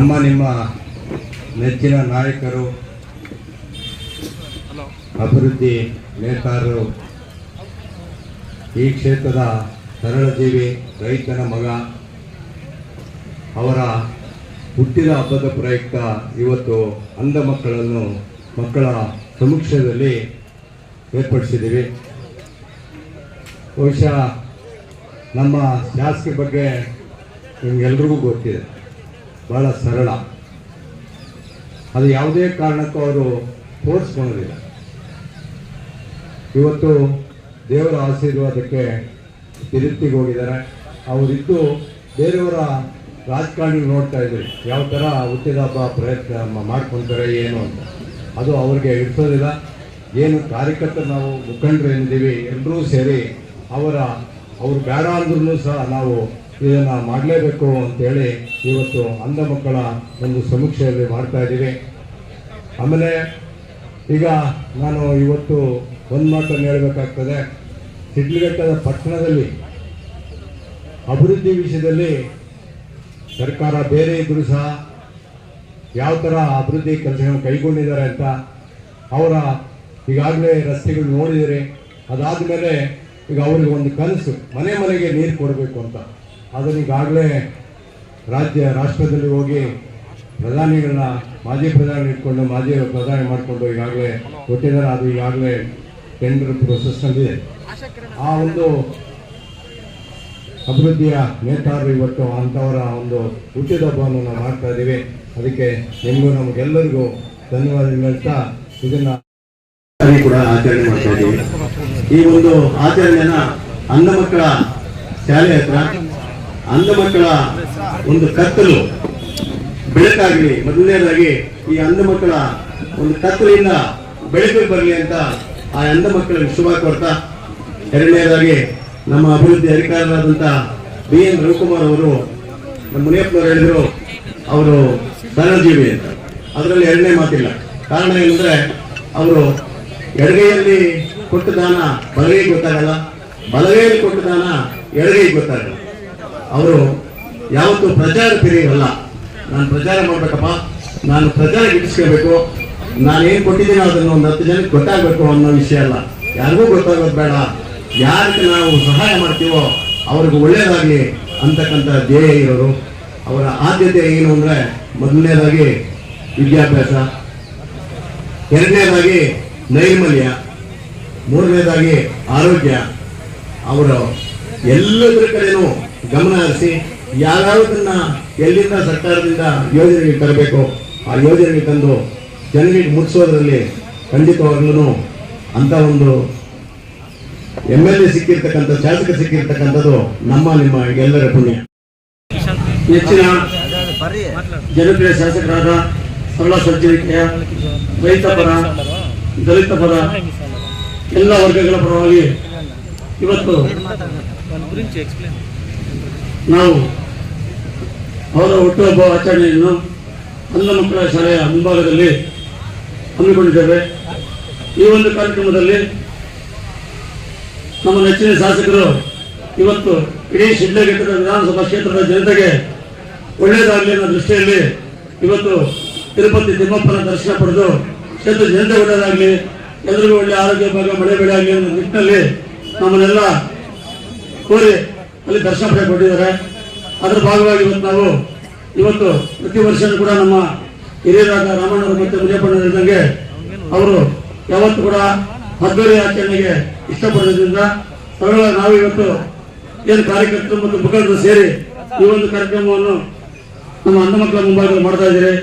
ನಮ್ಮ ನಿಮ್ಮ ನೆಚ್ಚಿನ ನಾಯಕರು ಅಭಿವೃದ್ಧಿ ನೇತಾರರು ಈ ಕ್ಷೇತ್ರದ ಸರಳಜೀವಿ ರೈತನ ಮಗ ಅವರ ಹುಟ್ಟಿದ ಹಬ್ಬದ ಪ್ರಯುಕ್ತ ಇವತ್ತು ಅಂಧ ಮಕ್ಕಳನ್ನು ಮಕ್ಕಳ ಸಮೀಕ್ಷೆಯಲ್ಲಿ ಏರ್ಪಡಿಸಿದ್ದೀವಿ. ಬಹುಶಃ ನಮ್ಮ ಶಾಸಕಿ ಬಗ್ಗೆ ನಿಮಗೆಲ್ರಿಗೂ ಗೊತ್ತಿದೆ. ಭಾಳ ಸರಳ. ಅದು ಯಾವುದೇ ಕಾರಣಕ್ಕೂ ಅವರು ತೋರಿಸ್ಕೊಳ್ಳೋದಿಲ್ಲ ಇವತ್ತು ದೇವರ ಆಶೀರ್ವಾದಕ್ಕೆ ತಿರುಪ್ತಿಗೆ ಹೋಗಿದ್ದಾರೆ. ಅವರಿದ್ದು ಬೇರೆಯವರ ರಾಜಕಾರಣಿ ನೋಡ್ತಾ ಇದ್ರಿ. ಯಾವ ಥರ ಹುಟ್ಟಿದ ಹಬ್ಬ ಪ್ರಯತ್ನ ಮಾಡ್ಕೊತಾರೆ, ಏನು ಅಂತ. ಅದು ಅವ್ರಿಗೆ ಇಡ್ಸೋದಿಲ್ಲ ಏನು ಕಾರ್ಯಕರ್ತರು ನಾವು ಮುಖಂಡರು ಎಂದಿವಿ ಎಲ್ಲರೂ ಸೇರಿ ಅವರ ಅವ್ರು ಬೇಡ ಅಂದ್ರೂ ಸಹ ನಾವು ಇದನ್ನು ಮಾಡಲೇಬೇಕು ಅಂತೇಳಿ ಇವತ್ತು ಅಂಧ ಮಕ್ಕಳ ಒಂದು ಸಮೀಕ್ಷೆಯಲ್ಲಿ ಮಾಡ್ತಾ ಇದ್ದೀವಿ ಆಮೇಲೆ ಈಗ ನಾನು ಇವತ್ತು ಒಂದು ಮಾತನ್ನು ಹೇಳಬೇಕಾಗ್ತದೆ. ಸಿಡ್ಲಘಟ್ಟದ ಪಟ್ಟಣದಲ್ಲಿ ಅಭಿವೃದ್ಧಿ ವಿಷಯದಲ್ಲಿ ಸರ್ಕಾರ ಬೇರೆ ಇದ್ರೂ ಸಹ ಯಾವ ಥರ ಅಭಿವೃದ್ಧಿ ಕೆಲಸಗಳನ್ನು ಕೈಗೊಂಡಿದ್ದಾರೆ ಅಂತ ಅವರ ಈಗಾಗಲೇ ರಸ್ತೆಗಳು ನೋಡಿದಿರಿ ಅದಾದಮೇಲೆ ಈಗ ಅವ್ರಿಗೆ ಒಂದು ಕನಸು, ಮನೆ ಮನೆಗೆ ನೀರು ಕೊಡಬೇಕು ಅಂತ. ಅದನ್ನು ಈಗಾಗಲೇ ರಾಜ್ಯ ರಾಷ್ಟ್ರದಲ್ಲಿ ಹೋಗಿ ಪ್ರಧಾನಿಗಳನ್ನ ಮಾಜಿ ಪ್ರಧಾನಿ ಇಟ್ಕೊಂಡು, ಮಾಜಿ ಪ್ರಧಾನಿ ಮಾಡಿಕೊಂಡು ಈಗಾಗಲೇ ಕೊಟ್ಟಿದ್ದಾರೆ ಅದು ಈಗಾಗಲೇ ಟೆಂಡರ್ ಪ್ರೊಸೆಸ್ನಲ್ಲಿದೆ ಆ ಒಂದು ಅಭಿವೃದ್ಧಿಯ ನೇತಾರರು ಇವತ್ತು ಅಂಥವರ ಒಂದು ಹುಟ್ಟಿದ ಹಬ್ಬವನ್ನು ನಾವು ಮಾಡ್ತಾ ಇದ್ದೀವಿ. ಅದಕ್ಕೆ ನಿಮಗೂ ನಮಗೆಲ್ಲರಿಗೂ ಧನ್ಯವಾದಗಳು ಹೇಳ್ತಾ ಇದನ್ನ ಕೂಡ ಆಚರಣೆ ಮಾಡ್ತಾ ಈ ಒಂದು ಆಚರಣೆನ ಅಂಧ ಮಕ್ಕಳ ಶಾಲೆ ಹತ್ರ ಅಂಧ ಮಕ್ಕಳ ಒಂದು ಕತ್ತಲು ಬೆಳಕಾಗಲಿ. ಮೊದಲನೇದಾಗಿ ಈ ಅಂಧ ಮಕ್ಕಳ ಒಂದು ಕತ್ತಲಿಂದ ಬೆಳಕಿಗೆ ಬರಲಿ ಅಂತ ಆ ಅಂಧ ಮಕ್ಕಳಿಗೆ ಶುಭ ಕೊಡ್ತಾ, ಎರಡನೇದಾಗಿ ನಮ್ಮ ಅಭಿವೃದ್ಧಿ ಅಧಿಕಾರರಾದಂಥ ಬಿ ಎನ್ ರವಿಕುಮಾರ್ ಅವರು, ನಮ್ಮ ಮುನಿಯಪ್ಪನವರು ಹೇಳಿದ್ರು, ಅವರು ಧನಜೀವಿ ಅಂತ. ಅದರಲ್ಲಿ ಎರಡನೇ ಮಾತಿಲ್ಲ. ಕಾರಣ ಏನಂದ್ರೆ, ಅವರು ಎಡಗೈಯಲ್ಲಿ ಕೊಟ್ಟ ದಾನ ಬಲಗೈ ಗೊತ್ತಾಗಲ್ಲ. ಬಲಗೈಯಲ್ಲಿ ಕೊಟ್ಟ ದಾನ ಎಡಗೈ ಗೊತ್ತಾಗಲ್ಲ. ಅವರು ಯಾವತ್ತು ಪ್ರಚಾರ ಅಲ್ಲ ನಾನು ಪ್ರಚಾರ ಮಾಡ್ಬೇಕಪ್ಪ. ನಾನು ಪ್ರಚಾರ ಗಿಟ್ಟಿಸ್ಕೋಬೇಕು. ನಾನು ಏನು ಕೊಟ್ಟಿದ್ದೀನಿ ಅದನ್ನು ಒಂದು ಹತ್ತು ಜನಕ್ಕೆ ಗೊತ್ತಾಗಬೇಕು ಅನ್ನೋ ವಿಷಯ ಅಲ್ಲ. ಯಾರಿಗೂ ಗೊತ್ತಾಗೋದು ಬೇಡ. ಯಾರಿಗೆ ನಾವು ಸಹಾಯ ಮಾಡ್ತೀವೋ ಅವ್ರಿಗೆ ಒಳ್ಳೆಯದಾಗಿ ಅಂತಕ್ಕಂಥ ಧ್ಯೇಯ ಇರೋರು ಅವರ ಆದ್ಯತೆ ಏನು ಅಂದರೆ ಮೊದಲನೇದಾಗಿ ವಿದ್ಯಾಭ್ಯಾಸ, ಎರಡನೇದಾಗಿ ನೈರ್ಮಲ್ಯ, ಮೂರನೇದಾಗಿ ಆರೋಗ್ಯ. ಅವರು ಎಲ್ಲದರ ಕಡೆನೂ ಗಮನ ಹರಿಸಿ ಯಾರ್ಯಾವುದನ್ನ ಎಲ್ಲಿಂದ ಸರ್ಕಾರದಿಂದ ಯೋಜನೆಗೆ ತರಬೇಕು, ಆ ಯೋಜನೆಗೆ ತಂದು ಜನರಿಗೆ ಮುಟ್ಟಿಸೋದ್ರಲ್ಲಿ ಖಂಡಿತವಾಗ್ಲೂ ಅಂತ ಒಂದು ಎಂ ಎಲ್ ಎ ಸಿಕ್ಕಿರ್ತಕ್ಕಂಥ, ಶಾಸಕ ಸಿಕ್ಕಿರ್ತಕ್ಕಂಥದ್ದು ನಮ್ಮ, ನಿಮ್ಮ ಎಲ್ಲರ ಪುಣ್ಯ. ಹೆಚ್ಚಿನ ಜನಪ್ರಿಯ ಶಾಸಕರಾದ ಸರಳ ಸಜ್ಜನಿಕೆಯ ರೈತ ಪರ, ದಲಿತ ಪರ, ಎಲ್ಲ ವರ್ಗಗಳ ಪರವಾಗಿ ಇವತ್ತು ನಾವು ಅವರ ಹುಟ್ಟುಹಬ್ಬ ಆಚರಣೆಯನ್ನು ಅಂಧ ಮಕ್ಕಳ ಶಾಲೆಯ ಮುಂಭಾಗದಲ್ಲಿ ಹಮ್ಮಿಕೊಂಡಿದ್ದೇವೆ. ಈ ಒಂದು ಕಾರ್ಯಕ್ರಮದಲ್ಲಿ ನಮ್ಮ ನೆಚ್ಚಿನ ಶಾಸಕರು ಇವತ್ತು ಇಡೀ ಶಿಡ್ಲಘಟ್ಟದ ವಿಧಾನಸಭಾ ಕ್ಷೇತ್ರದ ಜನತೆಗೆ ಒಳ್ಳೆಯದಾಗಲಿ ಅನ್ನೋ ದೃಷ್ಟಿಯಲ್ಲಿ ಇವತ್ತು ತಿರುಪತಿ ತಿಮ್ಮಪ್ಪನ ದರ್ಶನ ಪಡೆದು ಕ್ಷೇತ್ರ ಜನತೆ ಒಳ್ಳೆಯದಾಗಲಿ ಎಲ್ಲರಿಗೂ ಒಳ್ಳೆ ಆರೋಗ್ಯ ಭಾಗ ಮಳೆ ಬೆಳೆ ಆಗಲಿ ಅನ್ನೋ ನಿಟ್ಟಿನಲ್ಲಿ ನಮ್ಮನ್ನೆಲ್ಲ ಕೋರಿ ಅಲ್ಲಿ ದರ್ಶನ ಪಡೆದುಕೊಂಡಿದ್ದಾರೆ ಅದರ ಭಾಗವಾಗಿ ಇವತ್ತು ನಾವು ಇವತ್ತು ಪ್ರತಿ ವರ್ಷನೂ ಕೂಡ ನಮ್ಮ ಹಿರಿಯರಾದ ರಾಮಣ್ಣವರು ಮತ್ತು ಮುನಿಯಪ್ಪಣ್ಣ ಅವರು ಯಾವತ್ತು ಕೂಡ ಅದ್ದೂರಿ ಆಚರಣೆಗೆ ಇಷ್ಟಪಡೋದ್ರಿಂದ ತಗೊಳ್ಳ ನಾವು ಇವತ್ತು ಏನು ಕಾರ್ಯಕರ್ತರು ಮತ್ತು ಮುಖಂಡರು ಸೇರಿ ಈ ಒಂದು ಕಾರ್ಯಕ್ರಮವನ್ನು ನಮ್ಮ ಅಂಧ ಮಕ್ಕಳ ಮಾಡ್ತಾ ಇದ್ದೀರಿ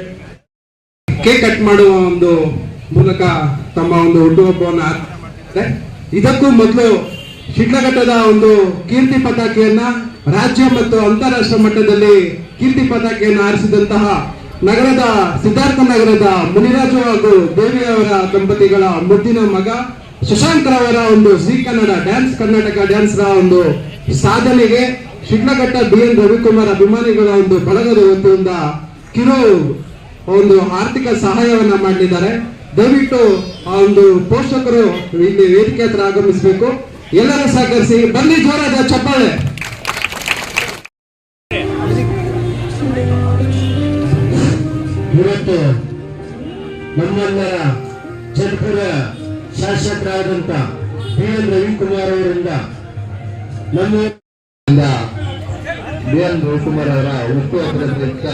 ಕೇಕ್ ಕಟ್ ಮಾಡುವ ಒಂದು ಮೂಲಕ ತಮ್ಮ ಒಂದು ಹುಟ್ಟುಹಬ್ಬವನ್ನು. ಇದಕ್ಕೂ ಮೊದಲು ಶಿಡ್ಲಘಟ್ಟದ ಒಂದು ಕೀರ್ತಿ ಪತಾಕೆಯನ್ನ ರಾಜ್ಯ ಮತ್ತು ಅಂತಾರಾಷ್ಟ್ರ ಮಟ್ಟದಲ್ಲಿ ಕೀರ್ತಿ ಪತಾಕೆಯನ್ನು ಆರಿಸಿದಂತಹ ನಗರದ, ಸಿದ್ಧಾರ್ಥ ನಗರದ ಮುನಿರಾಜು ಹಾಗೂ ದೇವಿಯವರ ದಂಪತಿಗಳ ಮುದ್ದಿನ ಮಗ ಶಶಾಂಕ್ ರವರ ಒಂದು ಜಿ ಕನ್ನಡ ಡ್ಯಾನ್ಸ್, ಕರ್ನಾಟಕ ಡ್ಯಾನ್ಸ್ ರ ಒಂದು ಸಾಧನೆಗೆ ಶಿಡ್ಲಘಟ್ಟ ಬಿ ಎನ್ ರವಿಕುಮಾರ್ ಅಭಿಮಾನಿಗಳ ಒಂದು ಬಳಗದ ವತಿಯಿಂದ ಕಿರು ಒಂದು ಆರ್ಥಿಕ ಸಹಾಯವನ್ನ ಮಾಡಿದ್ದಾರೆ ದಯವಿಟ್ಟು ಆ ಒಂದು ಪೋಷಕರು ಇಲ್ಲಿ ವೇದಿಕೆ ಹತ್ರ ಆಗಮಿಸಬೇಕು. ಎಲ್ಲರೂ ಸಹಕರಿಸಿ. ಬನ್ನಿ ಜೋರಾದ ಚಪ್ಪಾಳೆ. ನಮ್ಮೆಲ್ಲರ ಜನಪುರ ಶಾಸಕರಾದಂತ ಬಿ ಎನ್ ರವಿಕುಮಾರ್ ಅವರಿಂದ ನಮ್ಮ ಬಿ ಎನ್ ರವಿಕುಮಾರ್ ಅವರ ಉಪ್ಪು ಪ್ರಯುಕ್ತ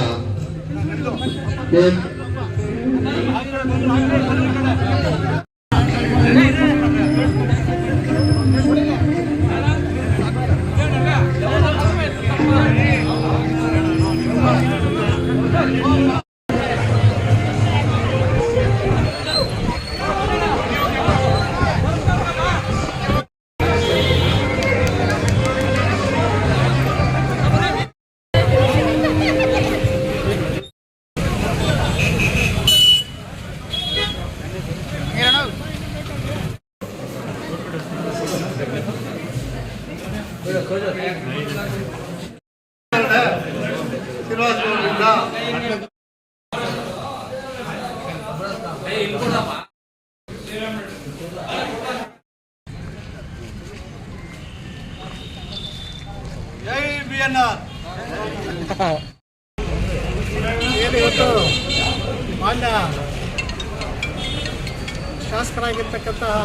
ಕೇಕ್ ಏನಿವತ್ತು ಮಾನ್ಯ ಶಾಸಕರಾಗಿರ್ತಕ್ಕಂತಹ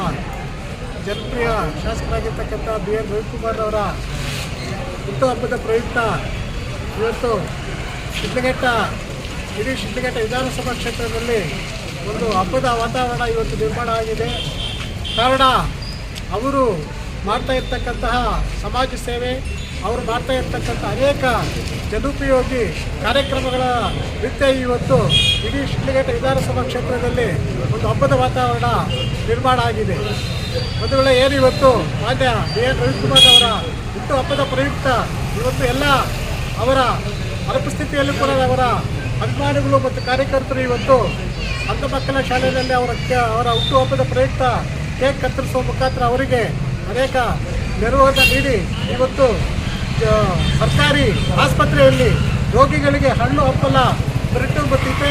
ಜನಪ್ರಿಯ ಶಾಸಕರಾಗಿರ್ತಕ್ಕಂಥ ಬಿ ಎನ್ ರವಿಕುಮಾರ್ ಅವರ ಹುಟ್ಟುಹಬ್ಬದ ಪ್ರಯುಕ್ತ ಇವತ್ತು ಶಿಡ್ಲಘಟ್ಟ ಇಡೀ ಶಿಡ್ಲಘಟ್ಟ ವಿಧಾನಸಭಾ ಕ್ಷೇತ್ರದಲ್ಲಿ ಒಂದು ಹಬ್ಬದ ವಾತಾವರಣ ಇವತ್ತು ನಿರ್ಮಾಣ ಆಗಿದೆ. ಕಾರಣ, ಅವರು ಮಾಡ್ತಾ ಇರ್ತಕ್ಕಂತಹ ಸಮಾಜ ಸೇವೆ, ಅವರು ಮಾಡ್ತಾ ಇರ್ತಕ್ಕಂಥ ಅನೇಕ ಜನೋಪಯೋಗಿ ಕಾರ್ಯಕ್ರಮಗಳ ರೀತಿಯ ಇವತ್ತು ಇಡೀ ಶಿಡ್ಲಘಟ್ಟ ವಿಧಾನಸಭಾ ಕ್ಷೇತ್ರದಲ್ಲಿ ಒಂದು ಹಬ್ಬದ ವಾತಾವರಣ ನಿರ್ಮಾಣ ಆಗಿದೆ. ಒಂದು ಏನು ಇವತ್ತು ಮಾನ್ಯ ಬಿ ಎನ್ ರವಿಕುಮಾರ್ ಅವರ ಹುಟ್ಟು ಹಬ್ಬದ ಪ್ರಯುಕ್ತ ಇವತ್ತು ಎಲ್ಲ ಅವರ ಅನುಪಸ್ಥಿತಿಯಲ್ಲಿ ಕೂಡ ಅವರ ಅಭಿಮಾನಿಗಳು ಮತ್ತು ಕಾರ್ಯಕರ್ತರು ಇವತ್ತು ಅಂಧ ಮಕ್ಕಳ ಶಾಲೆಯಲ್ಲಿ ಅವರ ಅವರ ಹುಟ್ಟುಹಬ್ಬದ ಪ್ರಯುಕ್ತ ಕೇಕ್ ಕತ್ತರಿಸುವ ಮುಖಾಂತರ ಅವರಿಗೆ ಅನೇಕ ನೆರವನ್ನು ನೀಡಿ ಇವತ್ತು ಸರ್ಕಾರಿ ಆಸ್ಪತ್ರೆಯಲ್ಲಿ ರೋಗಿಗಳಿಗೆ ಹಣ್ಣು ಹಪ್ಪಲ ಬ್ರೆಡ್ಡು ಮತ್ತು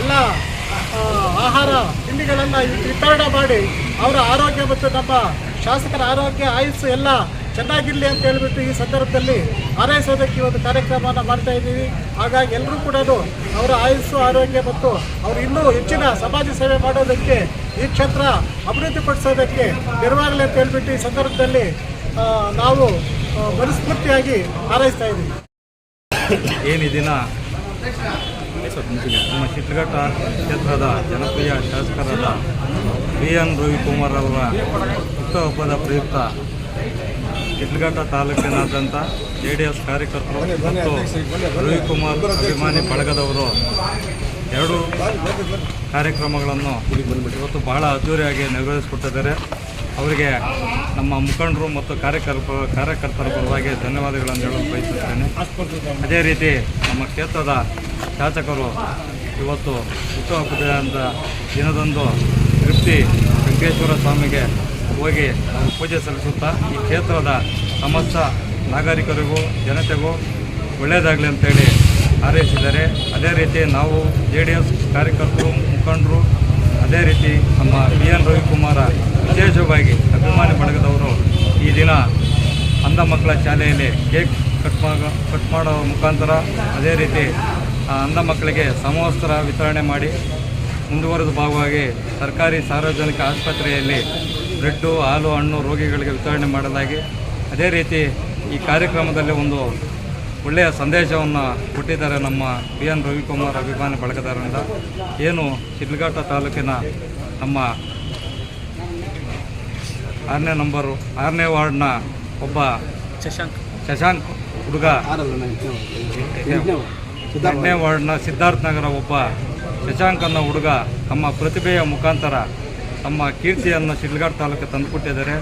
ಎಲ್ಲ ಆಹಾರ ತಿಂಡಿಗಳನ್ನು ವಿತರಣೆ ಮಾಡಿ ಅವರ ಆರೋಗ್ಯ ಮತ್ತು ನಮ್ಮ ಶಾಸಕರ ಆರೋಗ್ಯ, ಆಯುಸ್ಸು ಎಲ್ಲ ಚೆನ್ನಾಗಿರಲಿ ಅಂತ ಹೇಳಿಬಿಟ್ಟು ಈ ಸಂದರ್ಭದಲ್ಲಿ ಹಾರೈಸೋದಕ್ಕೆ ಒಂದು ಕಾರ್ಯಕ್ರಮವನ್ನು ಮಾಡ್ತಾ ಇದ್ದೀವಿ. ಹಾಗಾಗಿ ಎಲ್ಲರೂ ಕೂಡ ಅವರ ಆಯುಸ್ಸು, ಆರೋಗ್ಯ ಮತ್ತು ಅವರು ಇನ್ನೂ ಹೆಚ್ಚಿನ ಸಮಾಜ ಸೇವೆ ಮಾಡೋದಕ್ಕೆ ಈ ಕ್ಷೇತ್ರ ಅಭಿವೃದ್ಧಿಪಡಿಸೋದಕ್ಕೆ ನೆರವಾಗಲಿ ಅಂತ ಹೇಳಿಬಿಟ್ಟು ಈ ಸಂದರ್ಭದಲ್ಲಿ ನಾವು ಮನಸ್ಫೂರ್ತಿಯಾಗಿ ಹಾರೈಸ್ತಾ ಇದ್ದೀವಿ. ಏನು ದಿನ ನಮ್ಮ ಶಿಡ್ಲಘಟ್ಟ ಕ್ಷೇತ್ರದ ಜನಪ್ರಿಯ ಶಾಸಕರಾದ ಬಿ ಎನ್ ರವಿಕುಮಾರ್ ಅವರ ಹುಟ್ಟುಹಬ್ಬದ ಪ್ರಯುಕ್ತ ಶಿಡ್ಲಘಟ್ಟ ತಾಲೂಕಿನಾದ್ಯಂತ ಜೆ ಡಿ ಎಸ್ ಕಾರ್ಯಕರ್ತರು ಮತ್ತು ರವಿಕುಮಾರ್ ಅಭಿಮಾನಿ ಬಳಗದವರು. ಎರಡು ಕಾರ್ಯಕ್ರಮಗಳನ್ನು ಇವತ್ತು ಬಹಳ ಅದ್ದೂರಿಯಾಗಿ ನೆರವೇರಿಸಿಕೊಟ್ಟಿದ್ದಾರೆ. ಅವರಿಗೆ ನಮ್ಮ ಮುಖಂಡರು ಮತ್ತು ಕಾರ್ಯಕರ್ತ ಕಾರ್ಯಕರ್ತರ ಪರವಾಗಿ ಧನ್ಯವಾದಗಳನ್ನು ಹೇಳಲು ಬಯಸುತ್ತೇನೆ. ಅದೇ ರೀತಿ ನಮ್ಮ ಕ್ಷೇತ್ರದ ಶಾಸಕರು ಇವತ್ತು ಹುಟ್ಟುಹಬ್ಬದ ದಿನದಂದು ತೃಪ್ತಿ ವೆಂಕಟೇಶ್ವರ ಸ್ವಾಮಿಗೆ ಹೋಗಿ ಪೂಜೆ ಸಲ್ಲಿಸುತ್ತಾ ಈ ಕ್ಷೇತ್ರದ ಸಮಸ್ತ ನಾಗರಿಕರಿಗೂ ಜನತೆಗೂ ಒಳ್ಳೆಯದಾಗಲಿ ಅಂತೇಳಿ ಹಾರೈಸಿದ್ದಾರೆ ಅದೇ ರೀತಿ ನಾವು ಜೆ ಡಿ ಎಸ್ ಕಾರ್ಯಕರ್ತರು, ಮುಖಂಡರು, ಅದೇ ರೀತಿ ನಮ್ಮ ಬಿ ಎನ್ ರವಿಕುಮಾರ ವಿಶೇಷವಾಗಿ ಅಭಿಮಾನಿ ಬಳಗದವರು ಈ ದಿನ ಅಂಧ ಮಕ್ಕಳ ಶಾಲೆಯಲ್ಲಿ ಕೇಕ್ ಕಟ್ ಮಾಡೋ ಕಟ್ ಮಾಡೋ ಮುಖಾಂತರ ಅದೇ ರೀತಿ ಅಂಧ ಮಕ್ಕಳಿಗೆ ಸಮವಸ್ತ್ರ ವಿತರಣೆ ಮಾಡಿ ಮುಂದುವರೆದ ಭಾಗವಾಗಿ ಸರ್ಕಾರಿ ಸಾರ್ವಜನಿಕ ಆಸ್ಪತ್ರೆಯಲ್ಲಿ ಬ್ರೆಡ್ಡು, ಹಾಲು, ಹಣ್ಣು ರೋಗಿಗಳಿಗೆ ವಿತರಣೆ ಮಾಡಲಾಗಿ, ಅದೇ ರೀತಿ ಈ ಕಾರ್ಯಕ್ರಮದಲ್ಲಿ ಒಂದು ಒಳ್ಳೆಯ ಸಂದೇಶವನ್ನು ಕೊಟ್ಟಿದ್ದಾರೆ ನಮ್ಮ ಬಿ ಎನ್ ರವಿಕುಮಾರ್ ಅಭಿಮಾನಿ ಬಳಗದಾರರಿಂದ. ಏನು ಶಿಡ್ಲಘಟ್ಟ ತಾಲೂಕಿನ ನಮ್ಮ ಆರನೇ ನಂಬರು ಆರನೇ ವಾರ್ಡ್ನ ಒಬ್ಬ ಶಶಾಂಕ್. ಶಶಾಂಕ್ ಹುಡುಗ. ಎಂಟನೇ ವಾರ್ಡ್ನ ಸಿದ್ಧಾರ್ಥ ನಗರ ಒಬ್ಬ ಶಶಾಂಕ್ ಅನ್ನೋ ಹುಡುಗ ತಮ್ಮ ಪ್ರತಿಭೆಯ ಮುಖಾಂತರ ತಮ್ಮ ಕೀರ್ತಿಯನ್ನು ಶಿಡ್ಲಘಾಟ್ ತಾಲೂಕು ತಂದುಕೊಟ್ಟಿದ್ದಾರೆ.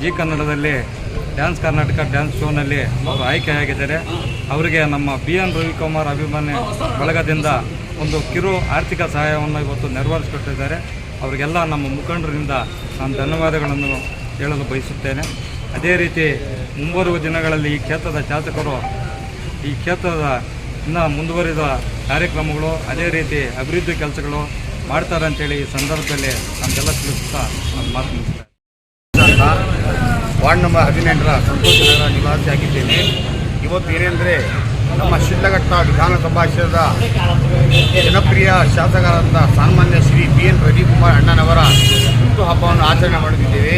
ಜಿ ಕನ್ನಡದಲ್ಲಿ ಡ್ಯಾನ್ಸ್ ಕರ್ನಾಟಕ ಡ್ಯಾನ್ಸ್ ಶೋನಲ್ಲಿ ಅವರು ಆಯ್ಕೆಯಾಗಿದ್ದಾರೆ. ಅವರಿಗೆ ನಮ್ಮ ಬಿ ಎನ್ ರವಿಕುಮಾರ್ ಅಭಿಮಾನಿ ಬಳಗದಿಂದ ಒಂದು ಕಿರು ಆರ್ಥಿಕ ಸಹಾಯವನ್ನು ಇವತ್ತು ನೆರವೇರಿಸಿಕೊಟ್ಟಿದ್ದಾರೆ. ಅವರಿಗೆಲ್ಲ ನಮ್ಮ ಮುಖಂಡರಿಂದ ನಾನು ಧನ್ಯವಾದಗಳನ್ನು ಹೇಳಲು ಬಯಸುತ್ತೇನೆ. ಅದೇ ರೀತಿ ಮುಂಬರುವ ದಿನಗಳಲ್ಲಿ ಈ ಕ್ಷೇತ್ರದ ಶಾಸಕರು ಈ ಕ್ಷೇತ್ರದ ಇನ್ನು ಮುಂದುವರಿದ ಕಾರ್ಯಕ್ರಮಗಳು, ಅದೇ ರೀತಿ ಅಭಿವೃದ್ಧಿ ಕೆಲಸಗಳು ಮಾಡ್ತಾರೆ ಅಂತೇಳಿ ಈ ಸಂದರ್ಭದಲ್ಲಿ ನಮಗೆಲ್ಲ ತಿಳಿಸ್ತಾ ನಾನು ಮಾತು ಮುಗಿಸ್ತೇನೆ. ಅಂತ ವಾರ್ಡ್ ನಂಬರ್ ಹದಿನೆಂಟರ ಸಂತೋಷ ನಗರ ನಿವಾಸಿಯಾಗಿದ್ದೇನೆ ಇವತ್ತು ಏನೆಂದರೆ ನಮ್ಮ ಶಿಡ್ಲಘಟ್ಟ ವಿಧಾನಸಭಾ ಕ್ಷೇತ್ರದ ಜನಪ್ರಿಯ ಶಾಸಕರಾದಂಥ ಸಾಮಾನ್ಯ ಶ್ರೀ ಬಿ ಎನ್ ರವಿಕುಮಾರ್ ಅಣ್ಣನವರ ಹುಟ್ಟುಹಬ್ಬವನ್ನು ಆಚರಣೆ ಮಾಡುತ್ತಿದ್ದೇವೆ.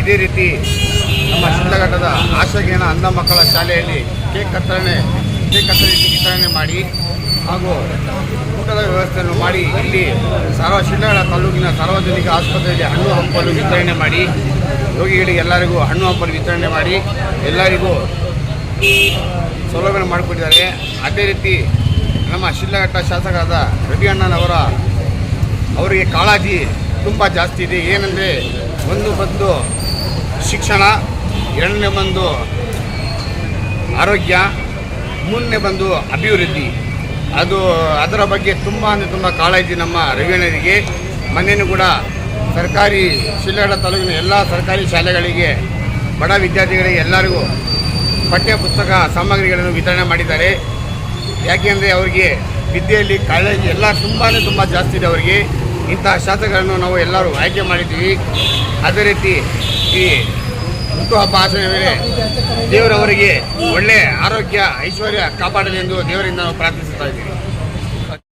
ಇದೇ ರೀತಿ ನಮ್ಮ ಶಿಡ್ಲಘಟ್ಟದ ಆಶಗೇನ ಅಂಧ ಮಕ್ಕಳ ಶಾಲೆಯಲ್ಲಿ ಕೇಕ್ ಕತ್ತರಣೆ, ಕೇಕ್ ಕತ್ತರಿಸಿ ವಿತರಣೆ ಮಾಡಿ ಹಾಗೂ ಊಟದ ವ್ಯವಸ್ಥೆಯನ್ನು ಮಾಡಿ ಇಲ್ಲಿ ಸಾರ್ವ ಶಿಡ್ಲಘಟ್ಟ ತಾಲೂಕಿನ ಸಾರ್ವಜನಿಕ ಆಸ್ಪತ್ರೆಯಲ್ಲಿ ಹಣ್ಣು ಹಂಪಲು ವಿತರಣೆ ಮಾಡಿ ರೋಗಿಗಳಿಗೆ ಎಲ್ಲರಿಗೂ ಹಣ್ಣು ಹಂಪಲು ವಿತರಣೆ ಮಾಡಿ, ಎಲ್ಲರಿಗೂ ಸೌಲಭ್ಯ ಮಾಡಿಕೊಟ್ಟಿದ್ದಾರೆ. ಅದೇ ರೀತಿ ನಮ್ಮ ಶಿಲ್ಲಘಟ್ಟ ಶಾಸಕರಾದ ರವಿ ಅಣ್ಣನವರ ಅವರಿಗೆ ಕಾಳಜಿ ತುಂಬ ಜಾಸ್ತಿ ಇದೆ. ಏನಂದರೆ ಒಂದು ಬಂದು ಶಿಕ್ಷಣ, ಎರಡನೇ ಬಂದು ಆರೋಗ್ಯ, ಮೂರನೇ ಬಂದು ಅಭಿವೃದ್ಧಿ. ಅದು ಅದರ ಬಗ್ಗೆ ತುಂಬ ಅಂದರೆ ತುಂಬ ಕಾಳಜಿ ನಮ್ಮ ರವಿಯಣ್ಣರಿಗೆ ಮನೆಯೂ ಕೂಡ ಸರ್ಕಾರಿ ಶಿಡ್ಲಘಟ್ಟ ತಾಲೂಕಿನ ಎಲ್ಲ ಸರ್ಕಾರಿ ಶಾಲೆಗಳಿಗೆ, ಬಡ ವಿದ್ಯಾರ್ಥಿಗಳಿಗೆ ಎಲ್ಲರಿಗೂ ಪಠ್ಯ ಪುಸ್ತಕ ಸಾಮಗ್ರಿಗಳನ್ನು ವಿತರಣೆ ಮಾಡಿದ್ದಾರೆ. ಯಾಕೆಂದರೆ ಅವರಿಗೆ ವಿದ್ಯೆಯಲ್ಲಿ ಕಾಳಜಿ ಎಲ್ಲ ತುಂಬಾ ತುಂಬ ಜಾಸ್ತಿ ಇದೆ ಅವರಿಗೆ. ಇಂತಹ ಶಾಸಕರನ್ನು ನಾವು ಎಲ್ಲರೂ ಆಯ್ಕೆ ಮಾಡಿದ್ದೀವಿ. ಅದೇ ರೀತಿ ಈ ಹುಟ್ಟುಹಬ್ಬ ಆಚರಣೆ ಮೇಲೆ ದೇವರವರಿಗೆ ಒಳ್ಳೆಯ ಆರೋಗ್ಯ, ಐಶ್ವರ್ಯ ಕಾಪಾಡಲಿ ಎಂದು ದೇವರಿಂದ ನಾವು ಪ್ರಾರ್ಥಿಸುತ್ತಾ ಇದ್ದೀವಿ.